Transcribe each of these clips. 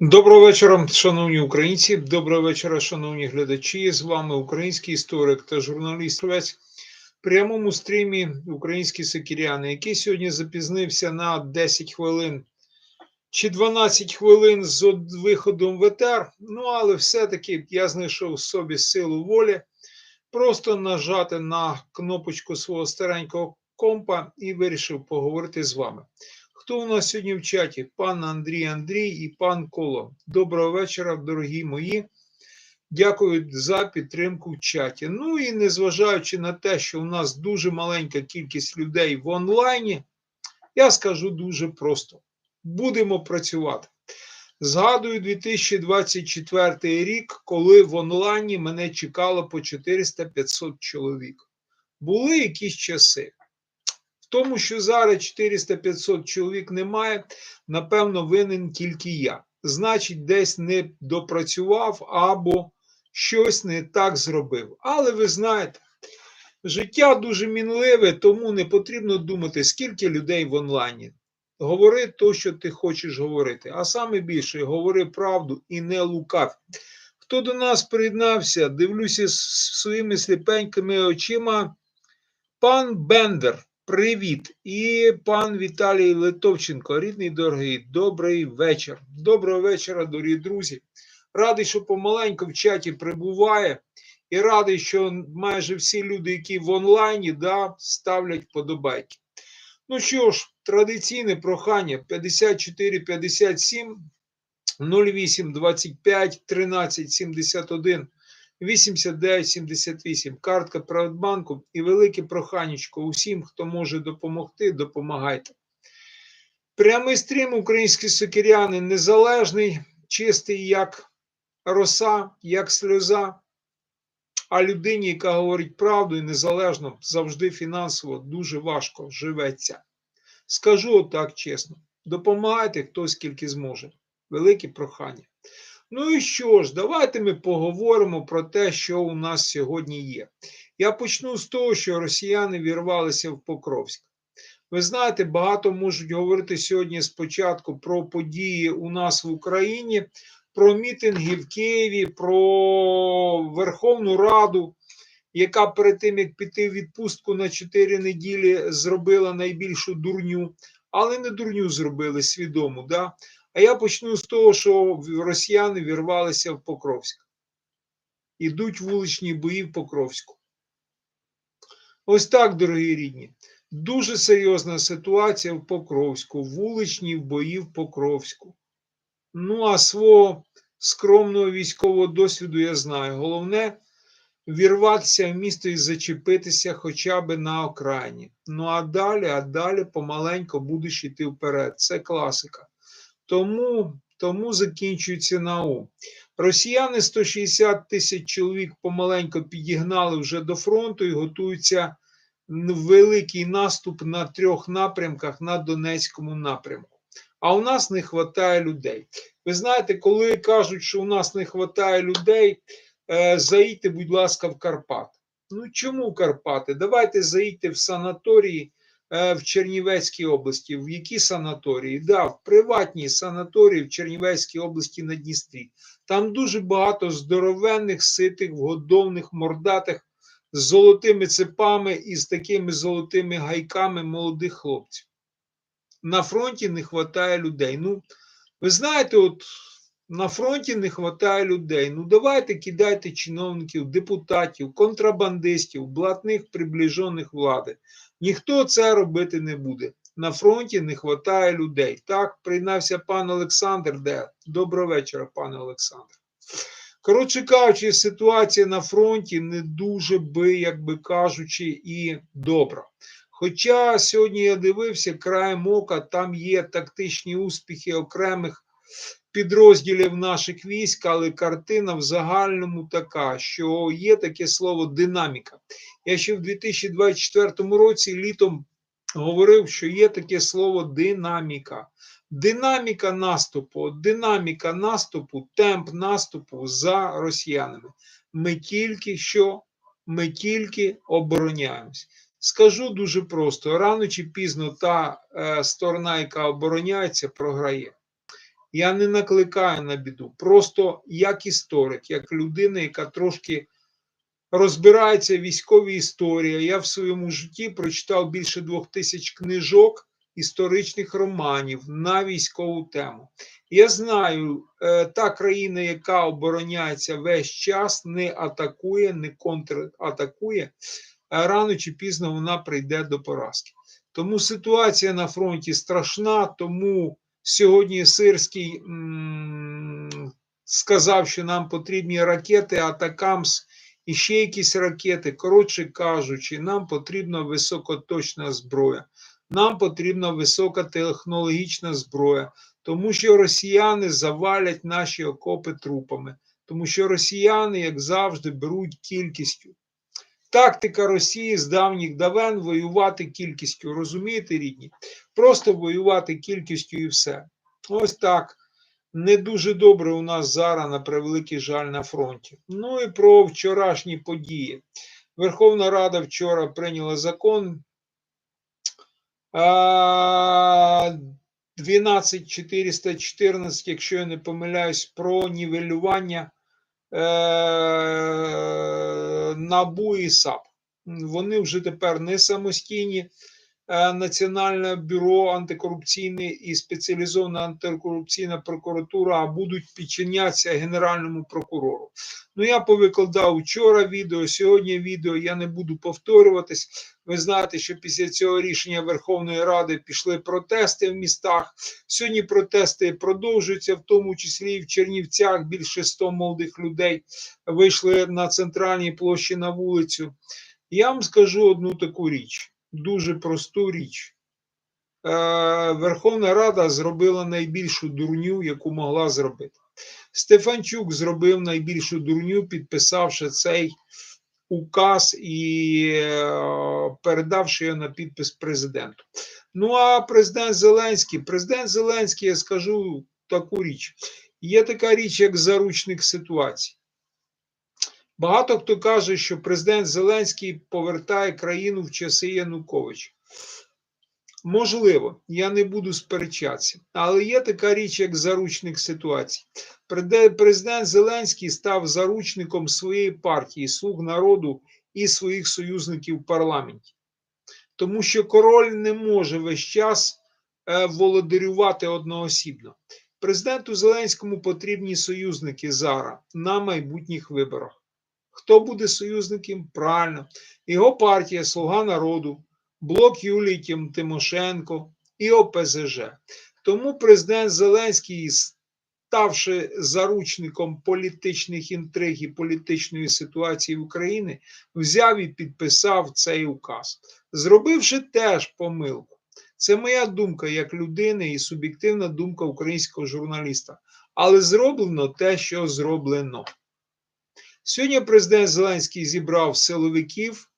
Доброго вечора, шановні українці. Доброго вечора, шановні глядачі. З вами український історик та журналіст. В прямому стрімі Українські Сокіряни, який сьогодні запізнився на 10 хвилин чи 12 хвилин з виходом в етер. Ну, але все-таки я знайшов собі силу волі просто нажати на кнопочку свого старенького компа і вирішив поговорити з вами. Хто у нас сьогодні в чаті? Пан Андрій Андрій і пан Коло. Доброго вечора, дорогі мої. Дякую за підтримку в чаті. Ну і незважаючи на те, що у нас дуже маленька кількість людей в онлайні, я скажу дуже просто: будемо працювати. Згадую 2024 рік, коли в онлайні мене чекало по 400-500 чоловік. Були якісь часи. В тому, що зараз 400-500 чоловік немає, напевно, винен тільки я. Значить, десь не допрацював або щось не так зробив. Але ви знаєте, життя дуже мінливе, тому не потрібно думати, скільки людей в онлайні. Говори то, що ти хочеш говорити. А саме більше говори правду і не лукав. Хто до нас приєднався, дивлюся своїми сліпенькими очима. Пан Бендер, привіт. І пан Віталій Литовченко, рідний дорогий, добрий вечір. Доброго вечора, дорогі друзі. Радий, що помаленьку в чаті прибуває, і радий, що майже всі люди, які в онлайні, да, ставлять подобайки. Ну що ж, традиційне прохання 54 57 08 25 13 71 8978, картка Приватбанку і велике проханечко усім, хто може допомогти, допомагайте. Прямий стрім українські сокиряни незалежний, чистий як роса, як сльоза. А людині, яка говорить правду і незалежно, завжди фінансово дуже важко живеться. Скажу так чесно: допомагайте хто скільки зможе. Велике прохання. Ну і що ж, давайте ми поговоримо про те, що у нас сьогодні є. Я почну з того, що росіяни вірвалися в Покровськ. Ви знаєте, багато можуть говорити сьогодні спочатку про події у нас в Україні, про мітинги в Києві, про Верховну Раду, яка перед тим, як піти в відпустку на 4 неділі, зробила найбільшу дурню, але не дурню зробили свідому. Да? А я почну з того, що росіяни вірвалися в Покровськ. Ідуть вуличні бої в Покровську. Ось так, дорогі рідні. Дуже серйозна ситуація в Покровську, вуличні бої в Покровську. Ну, а свого скромного військового досвіду я знаю. Головне вірватися в місто і зачепитися хоча б на окраїні. Ну а далі, а далі помаленько будеш йти вперед. Це класика. Тому, тому закінчується НАУ. Росіяни 160 тисяч чоловік помаленько підігнали вже до фронту і готуються великий наступ на трьох напрямках на Донецькому напрямку. А у нас не вистачає людей. Ви знаєте, коли кажуть, що у нас не вистачає людей, е, заїдьте, будь ласка, в Карпат. Ну чому Карпати? Давайте заїдьте в санаторії в Чернівецькій області. В які санаторії? Да, в приватній санаторії в Чернівецькій області на Дністрі. Там дуже багато здоровенних, ситих, вгодовних, мордатих з золотими цепами і з такими золотими гайками молодих хлопців. На фронті не вистачає людей. Ну, ви знаєте, от на фронті не вистачає людей. Ну, давайте кидайте чиновників, депутатів, контрабандистів, блатних приближених влади. Ніхто це робити не буде. На фронті не вистачає людей. Так, прийнався пан Олександр. Де? Доброго вечора, пане Олександр. Коротше кажучи, ситуація на фронті не дуже би, як би кажучи, і добра. Хоча сьогодні я дивився краєм ока, там є тактичні успіхи окремих підрозділів наших військ, але картина в загальному така, що є таке слово динаміка. Я ще в 2024 році літом говорив, що є таке слово динаміка. Динаміка наступу, динаміка наступу, темп наступу за росіянами. Ми тільки що, ми тільки обороняємось. Скажу дуже просто: рано чи пізно та е, сторона, яка обороняється, програє. Я не накликаю на біду. Просто як історик, як людина, яка трошки розбирається в військовій історії. Я в своєму житті прочитав більше двох тисяч книжок історичних романів на військову тему. Я знаю, е, та країна, яка обороняється весь час, не атакує, не контратакує, рано чи пізно вона прийде до поразки. Тому ситуація на фронті страшна, тому сьогодні Сирський сказав, що нам потрібні ракети Атакамс і ще якісь ракети. Коротше кажучи, нам потрібна високоточна зброя, нам потрібна високотехнологічна зброя, тому що росіяни завалять наші окопи трупами, тому що росіяни, як завжди, беруть кількістю. Тактика Росії з давніх давен воювати кількістю. Розумієте, рідні? Просто воювати кількістю і все. Ось так. Не дуже добре у нас зараз, на превеликий жаль, на фронті. Ну і про вчорашні події. Верховна Рада вчора прийняла закон. 12414, якщо я не помиляюсь, про нівелювання е, НАБУ і САП. Вони вже тепер не самостійні. Е, Національне бюро антикорупційне і спеціалізована антикорупційна прокуратура будуть підчинятися Генеральному прокурору. Ну, я повикладав вчора відео, сьогодні відео, я не буду повторюватись. Ви знаєте, що після цього рішення Верховної Ради пішли протести в містах. Сьогодні протести продовжуються, в тому числі і в Чернівцях більше 100 молодих людей вийшли на центральній площі на вулицю. Я вам скажу одну таку річ дуже просту річ. Е, Верховна Рада зробила найбільшу дурню, яку могла зробити. Стефанчук зробив найбільшу дурню, підписавши цей указ і е, передавши його на підпис президенту. Ну а президент Зеленський, президент Зеленський, я скажу таку річ: є така річ, як заручник ситуації. Багато хто каже, що президент Зеленський повертає країну в часи Януковича. Можливо, я не буду сперечатися, але є така річ, як заручник ситуації. Президент Зеленський став заручником своєї партії, слуг народу і своїх союзників в парламенті. Тому що король не може весь час е, володарювати одноосібно. Президенту Зеленському потрібні союзники зараз на майбутніх виборах. Хто буде союзником? Правильно. Його партія Слуга народу, блок Юлії Тимошенко і ОПЗЖ. Тому президент Зеленський, ставши заручником політичних інтриг і політичної ситуації в Україні, взяв і підписав цей указ, зробивши теж помилку. Це моя думка як людини і суб'єктивна думка українського журналіста. Але зроблено те, що зроблено. Сьогодні президент Зеленський зібрав силовиків,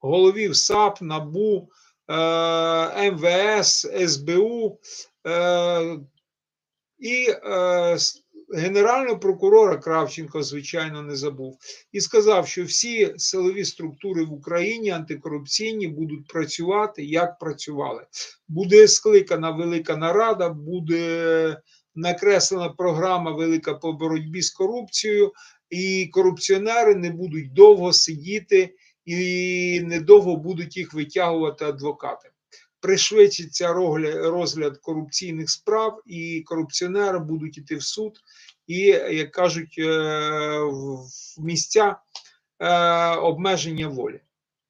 головів САП, НАБУ, е, МВС, СБУ е, і е, генерального прокурора Кравченко, звичайно, не забув, і сказав, що всі силові структури в Україні антикорупційні будуть працювати, як працювали. Буде скликана велика нарада, буде накреслена програма велика по боротьбі з корупцією і корупціонери не будуть довго сидіти і недовго будуть їх витягувати адвокати. Пришвидшиться розгляд корупційних справ, і корупціонери будуть йти в суд, і, як кажуть, е, в місця е, обмеження волі.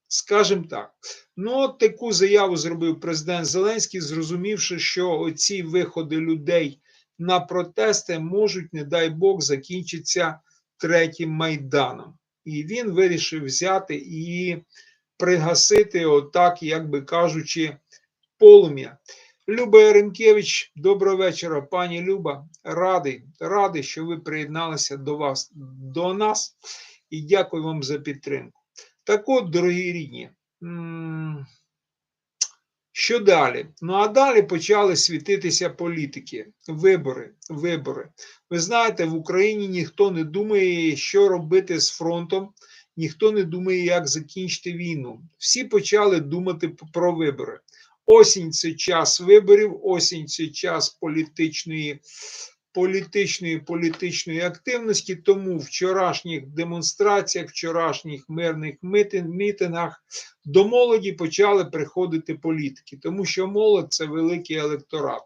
Скажімо так, ну от таку заяву зробив президент Зеленський, зрозумівши, що оці виходи людей на протести можуть, не дай Бог, закінчитися третім майданом. І він вирішив взяти і пригасити, отак, як би кажучи, полум'я. Люба Яремкевич, доброго вечора, пані Люба. Радий, радий, що ви приєдналися до вас, до нас, і дякую вам за підтримку. Так от, дорогі рідні, що далі? Ну а далі почали світитися політики, вибори, вибори. Ви знаєте, в Україні ніхто не думає, що робити з фронтом, ніхто не думає, як закінчити війну. Всі почали думати про вибори. Осінь це час виборів, осінь це час політичної, політичної, політичної активності. Тому в вчорашніх демонстраціях, вчорашніх мирних мітингах до молоді почали приходити політики, тому що молодь це великий електорат.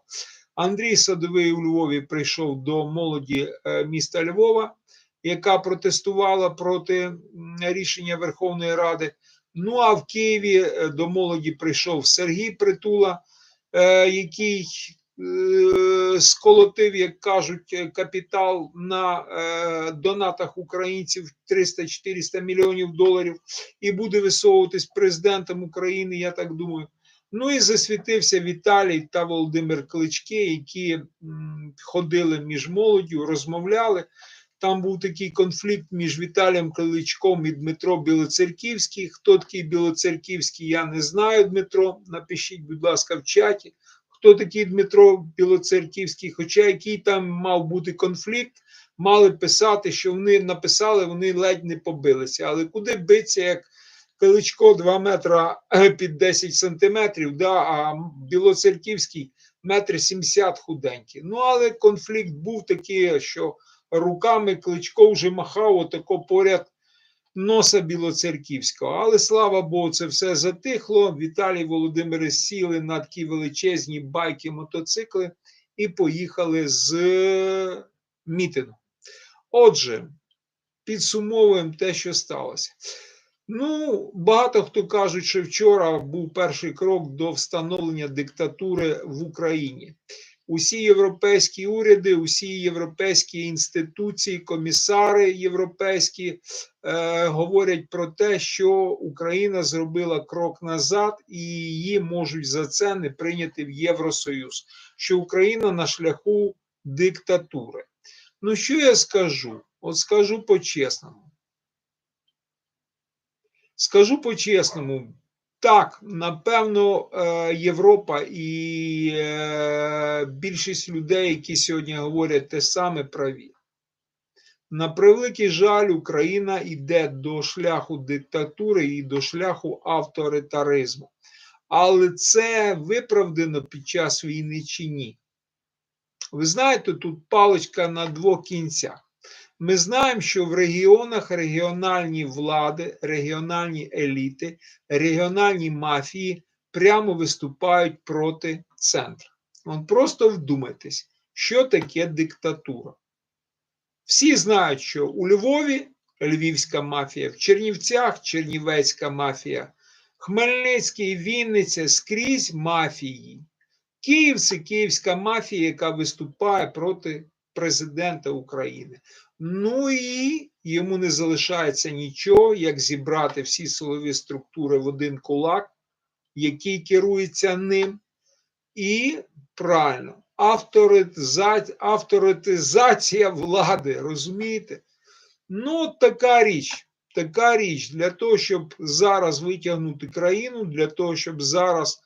Андрій Садовий у Львові прийшов до молоді е, міста Львова, яка протестувала проти рішення Верховної Ради. Ну а в Києві е, до молоді прийшов Сергій Притула, е, який сколотив, як кажуть, е, капітал на е, донатах українців 300-400 мільйонів доларів і буде висовуватись президентом України, я так думаю. Ну і засвітився Віталій та Володимир Клички, які ходили між молоддю, розмовляли. Там був такий конфлікт між Віталієм Кличком і Дмитро Білоцерківський. Хто такий Білоцерківський, я не знаю, Дмитро. Напишіть, будь ласка, в чаті. Хто такий Дмитро Білоцерківський? Хоча який там мав бути конфлікт, мали писати, що вони написали, вони ледь не побилися. Але куди биться, як Кличко 2 метра е, під 10 сантиметрів, да, а Білоцерківський метр 70 худенький. Ну, але конфлікт був такий, що руками Кличко вже махав отако поряд носа Білоцерківського. Але слава Богу, це все затихло. Віталій Володимири сіли на такі величезні байки, мотоцикли і поїхали з мітингу. Отже, підсумовуємо те, що сталося. Ну, багато хто кажуть, що вчора був перший крок до встановлення диктатури в Україні. Усі європейські уряди, усі європейські інституції, комісари європейські е, говорять про те, що Україна зробила крок назад, і її можуть за це не прийняти в Євросоюз. Що Україна на шляху диктатури. Ну, що я скажу? От скажу по-чесному. Скажу по-чесному, так, напевно, е, Європа і е, більшість людей, які сьогодні говорять те саме, праві. На превеликий жаль, Україна йде до шляху диктатури і до шляху авторитаризму. Але це виправдано під час війни чи ні? Ви знаєте, тут паличка на двох кінцях. Ми знаємо, що в регіонах регіональні влади, регіональні еліти, регіональні мафії прямо виступають проти центру. От просто вдумайтесь, що таке диктатура. Всі знають, що у Львові львівська мафія, в Чернівцях чернівецька мафія, Хмельницький, Вінниця скрізь мафії. Київ це київська мафія, яка виступає проти президента України. Ну і йому не залишається нічого, як зібрати всі силові структури в один кулак, який керується ним. І правильно, авторитизація, влади, розумієте? Ну, така річ. Така річ для того, щоб зараз витягнути країну, для того, щоб зараз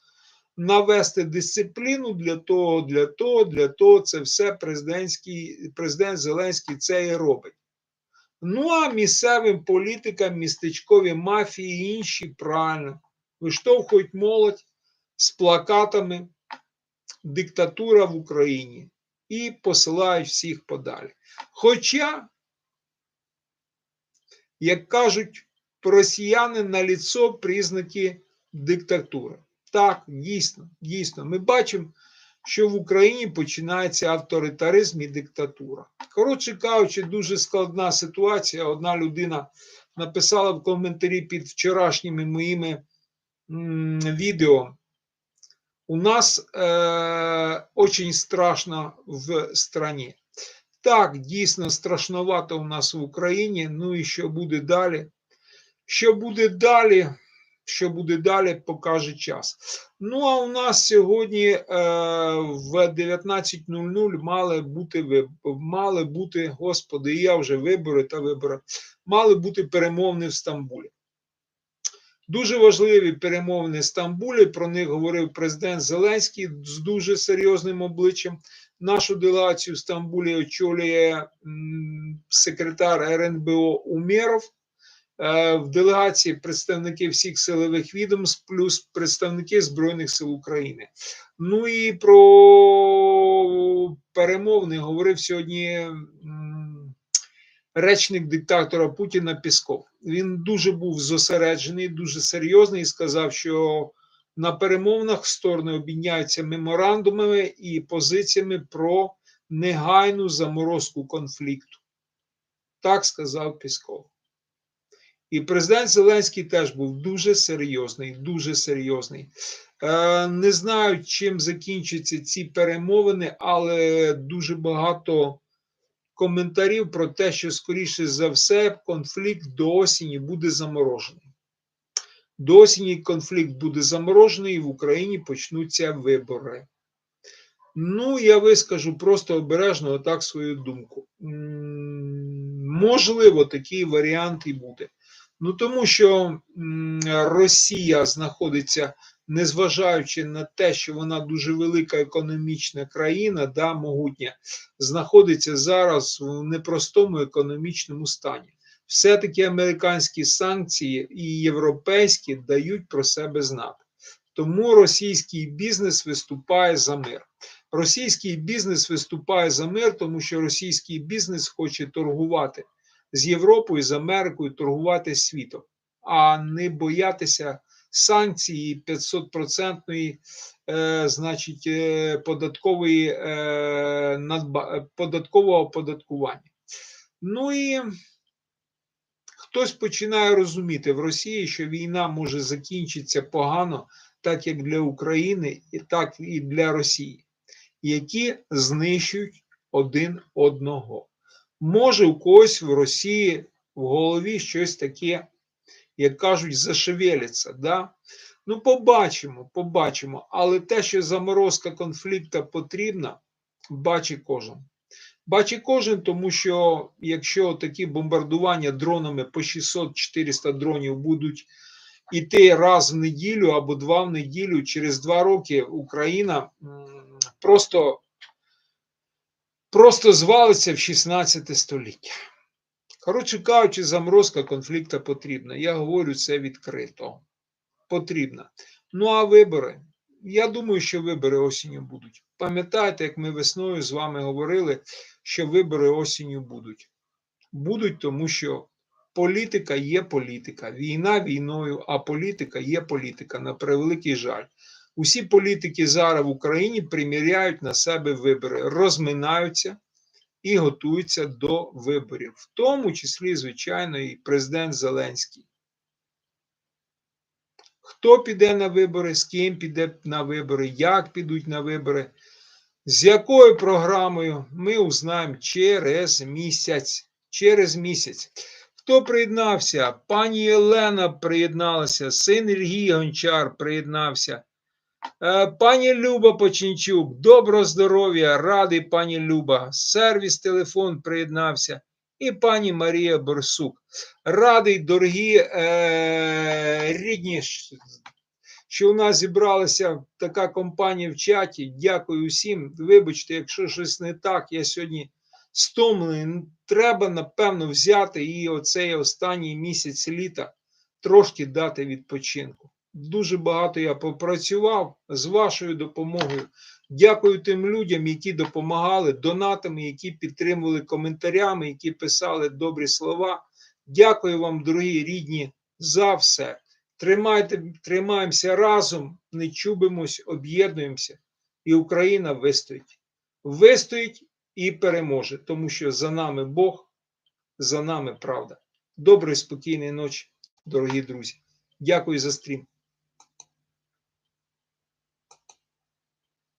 навести дисципліну, для того, для того, для того, це все президентський, президент Зеленський це і робить. Ну а місцевим політикам, містечкові мафії і інші правильно виштовхують молодь з плакатами диктатура в Україні і посилають всіх подалі. Хоча, як кажуть росіяни, на ліцо признаки диктатури. Так, дійсно, дійсно, ми бачимо, що в Україні починається авторитаризм і диктатура. Коротше кажучи, дуже складна ситуація. Одна людина написала в коментарі під вчорашніми моїми м, відео. У нас е, очень страшно в страні. Так, дійсно страшновато у нас в Україні. Ну і що буде далі? Що буде далі? Що буде далі, покаже час. Ну а у нас сьогодні е, в 19.00 мали бути мали бути, господи, я вже вибори та вибори, мали бути перемовини в Стамбулі. Дуже важливі перемовини в Стамбулі. Про них говорив президент Зеленський з дуже серйозним обличчям. Нашу делегацію в Стамбулі очолює м, секретар РНБО Умєров. Е, В делегації представники всіх силових відомств, плюс представники Збройних сил України. Ну і про перемовини говорив сьогодні речник диктатора Путіна Пісков. Він дуже був зосереджений, дуже серйозний і сказав, що на перемовинах сторони обміняються меморандумами і позиціями про негайну заморозку конфлікту. Так сказав Пісков. І президент Зеленський теж був дуже серйозний, дуже серйозний. Е, Не знаю, чим закінчаться ці перемовини, але дуже багато коментарів про те, що, скоріше за все, конфлікт до осені буде заморожений. До осені конфлікт буде заморожений, і в Україні почнуться вибори. Ну, я вискажу просто обережно отак свою думку. Можливо, такий варіант і буде. Ну, тому що Росія знаходиться, незважаючи на те, що вона дуже велика економічна країна, да, могутня, знаходиться зараз в непростому економічному стані. Все-таки американські санкції і європейські дають про себе знати. Тому російський бізнес виступає за мир. Російський бізнес виступає за мир, тому що російський бізнес хоче торгувати з Європою, з Америкою, торгувати світом, а не боятися санкцій 500% е, значить, е, податкової, е, надба, податкового оподаткування. Ну і хтось починає розуміти в Росії, що війна може закінчитися погано, так як для України, і так і для Росії, які знищують один одного. Може, у когось в Росії в голові щось таке, як кажуть, зашевелиться. Да? Ну, побачимо, побачимо. Але те, що заморозка конфлікту потрібна, бачить кожен. Бачить кожен, тому що якщо такі бомбардування дронами по 600-400 дронів будуть іти раз в неділю або два в неділю, через два роки Україна просто, просто звалиться в 16 століття. Коротше кажучи, заморозка конфлікту потрібна. Я говорю це відкрито. Потрібна. Ну а вибори? Я думаю, що вибори осінню будуть. Пам'ятаєте, як ми весною з вами говорили, що вибори осінню будуть. Будуть, тому що політика є політика, війна війною, а політика є політика, на превеликий жаль. Усі політики зараз в Україні приміряють на себе вибори, розминаються і готуються до виборів, в тому числі, звичайно, і президент Зеленський. Хто піде на вибори, з ким піде на вибори, як підуть на вибори, з якою програмою, ми узнаємо через місяць. Через місяць. Хто приєднався? Пані Єлена приєдналася, син Ільгій Гончар приєднався. Е, Пані Люба Починчук, доброго здоров'я, радий пані Люба. Сервіс телефон приєднався. І пані Марія Борсук. Радий, дорогі е, рідні, що у нас зібралася така компанія в чаті. Дякую всім. Вибачте, якщо щось не так, я сьогодні стомлений. Треба, напевно, взяти і оцей останній місяць літа трошки дати відпочинку. Дуже багато я попрацював з вашою допомогою. Дякую тим людям, які допомагали донатами, які підтримували коментарями, які писали добрі слова. Дякую вам, дорогі рідні, за все. Тримайте, тримаємося разом, не чубимось, об'єднуємося, і Україна вистоїть. Вистоїть і переможе, тому що за нами Бог, за нами правда. Доброї, спокійної ночі, дорогі друзі. Дякую за стрім.